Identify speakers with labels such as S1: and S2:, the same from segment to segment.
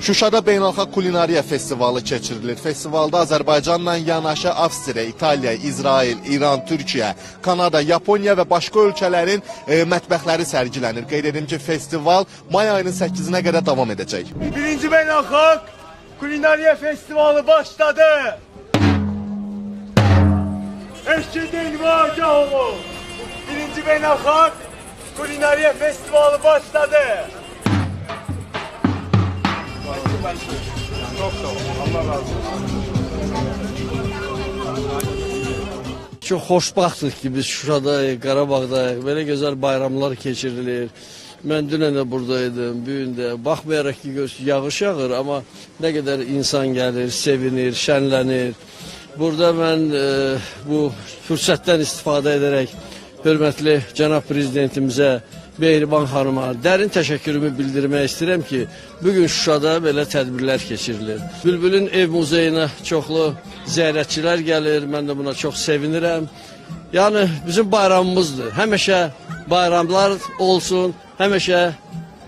S1: Şuşada Beynəlxalq Kulinariya Festivalı keçirilir. Festivalda Azərbaycanla yanaşı Avstriya, İtaliya, İsrail, İran, Türkiyə, Kanada, Yaponiya və başqa ölkələrin e, mətbəxləri sərgilənir. Qeyd edim ki, festival may ayının 8-nə qədər davam edəcək.
S2: Birinci Beynəlxalq Kulinariya Festivalı başladı. Eşkidin Vagahoğlu. Birinci Beynəlxalq Kulinariya Festivalı başladı.
S3: Çok xoşbaxtıq ki biz Şuşada, Qarabağda belə gözəl bayramlar keçirilir. Mən dünən də buradaydım, bu gün də. Baxmayaraq ki yağış yağır, amma nə qədər insan gəlir, sevinir, şənlənir. Burada mən e, bu fürsətdən istifadə edərək hörmətli cənab prezidentimizə, Mehriban xanıma dərin təşəkkürümü bildirmək istəyirəm ki, bu gün Şuşada belə tədbirlər keçirilir. Bülbülün ev muzeyinə çoxlu ziyarətçilər gəlir. Mən də buna çox sevinirəm. Yəni bizim bayramımızdır. Həmişə bayramlar olsun, həmişə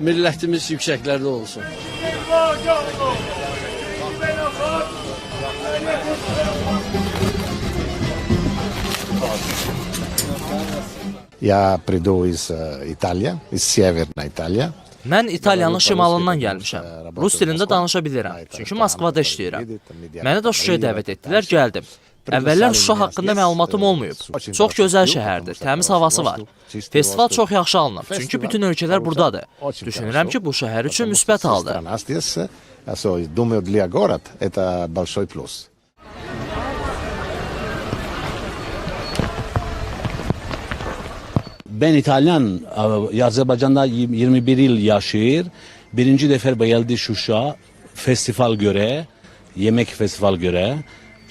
S3: millətimiz yüksəklərdə olsun.
S4: Я приду из э, Италии, из Северной Италии.
S5: Mən İtaliyanın şimalından gəlmişəm. Rus dilində danışa bilirəm, çünki Moskvada işləyirəm. Məni də Şuşaya dəvət etdilər, gəldim. Əvvəllər Şuşa haqqında məlumatım olmayıb. Çox gözəl şəhərdir, təmiz havası var. Festival çox yaxşı alınıb, çünki bütün ölkələr buradadır. Düşünürəm ki, bu şəhər üçün müsbət haldır.
S4: Страна здесь, э, so, думаю, для город это большой плюс.
S6: Ben İtalyan, e, Azerbaycan'da 21 yıl yaşayır. Birinci defa geldi Şuşa festival göre, yemek festival göre.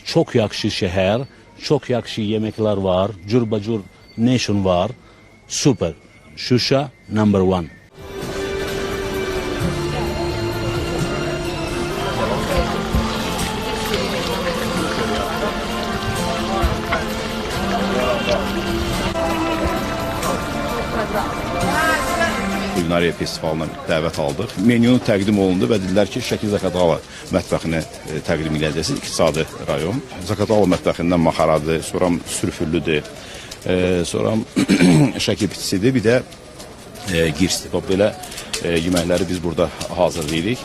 S6: Çok yakşı şehir, çok yakşı yemekler var, curbacur nation var. Süper. Şuşa number one.
S7: Kulinariya festivalına dəvət aldıq. Menyu təqdim olundu və dedilər ki, Şəki Zakatala mətbəxini e, təqdim edəcəksiniz. İqtisadi rayon. Zakatala mətbəxindən maxaradır, sonra sürfüllüdür, e, sonra Şəki pitisidir, bir də e, girsdir. Belə e, yeməkləri biz burada hazırlayırıq.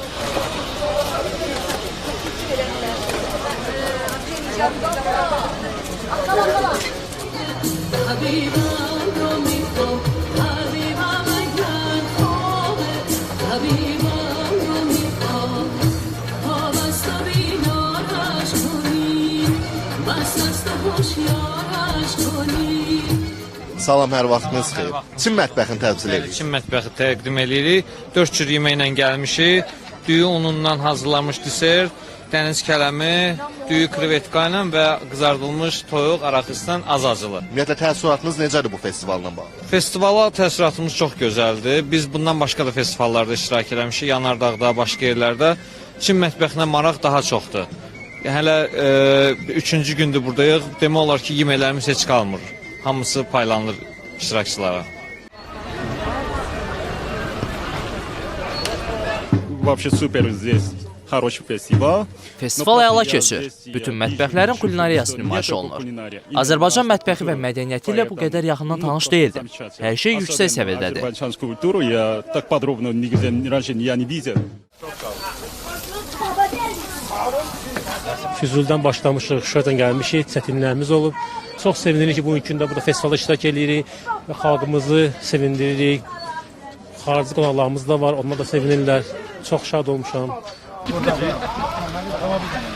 S1: Salam, hər vaxtınız xeyir. Çin mətbəxini təmsil edir.
S8: Çin mətbəxi təqdim edirik. 4 cür yeməklə gəlmişik. Düyü unundan hazırlanmış desert, dəniz kələmi, düyü krevetka ilə və qızardılmış toyuq araqistan az acılı.
S1: Ümumiyyətlə təəssüratınız necədir bu festivalla bağlı?
S8: Festivala təəssüratımız çox gözəldir. Biz bundan başqa da festivallarda iştirak etmişik, Yanardağda, başqa yerlərdə. Çin mətbəxinə maraq daha çoxdur. Hələ e, üçüncü gündür buradayıq. Demək olar ki, yeməklərimiz heç qalmır Hamısı paylanılır iştirakçılara.
S9: Вообще супер здесь. Хороший фестиваль.
S5: Festival əla keçir. Bütün mətbəxlərin kulinariyası nümayiş olunur. Azərbaycan mətbəxi və mədəniyyəti ilə bu qədər yaxından tanış deyildim. Hər şey yüksək səviyyədədir.
S10: Füzulidən başlamışıq, Şuşadan gəlmişik, çətinliklərimiz olub. Çox sevinirik ki, bu gündə burada festivalda iştirak edirik və xalqımızı sevindiririk. Xarici qonaqlarımız da var, onlar da sevinirlər. Çox şad olmuşam.
S4: I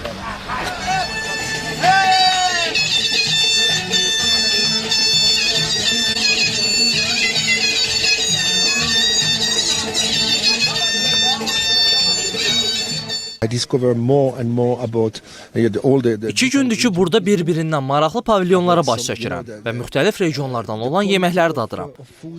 S5: İki gündür ki burada bir-birindən maraqlı pavilyonlara baş çəkirəm və müxtəlif regionlardan olan yeməkləri dadıram.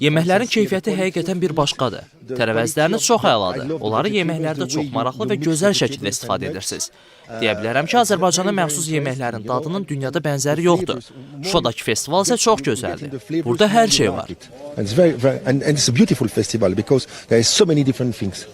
S5: Yeməklərin keyfiyyəti həqiqətən bir başqadır. Tərəvəzləriniz çox əladır. Onları yeməklərdə çox maraqlı və gözəl şəkildə istifadə edirsiniz. Deyə bilərəm ki, Azərbaycana məxsus yeməklərin dadının dünyada bənzəri yoxdur. Şuşadakı festival isə çox gözəldir. Burada hər şey var.
S11: And it's very, very and, and it's a beautiful festival because there is so many different things.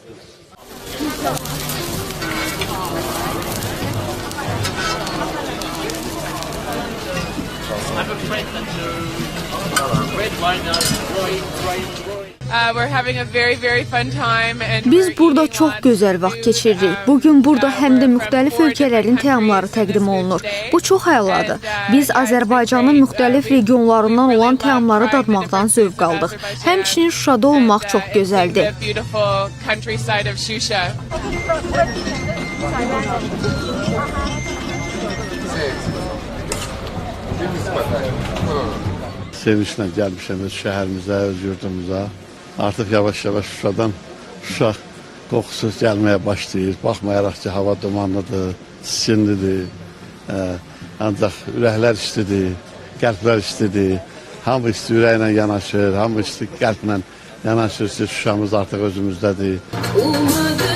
S12: Biz burada çox gözəl vaxt keçiririk. Bu gün burada həm də müxtəlif ölkələrin təamları təqdim olunur. Bu çox əladır. Biz Azərbaycanın müxtəlif regionlarından olan təamları dadmaqdan zövq aldıq. Həmçinin Şuşada olmaq çox gözəldir.
S13: Thank you. Shusha.
S2: Sevinçlə gəlmişəm öz yurdumuza. Artıq yavaş-yavaş Şuşadan Şuşa qoxusu gəlməyə başlayır. Baxmayaraq ki, hava dumanlıdır, çiçinlidir. Ə, ancaq ürəklər istidir, qəlblər istidir. Hamı isti ürəklə yanaşır, hamı isti qəlblə yanaşır ki, Şuşamız artıq özümüzdədir.
S12: Olmadı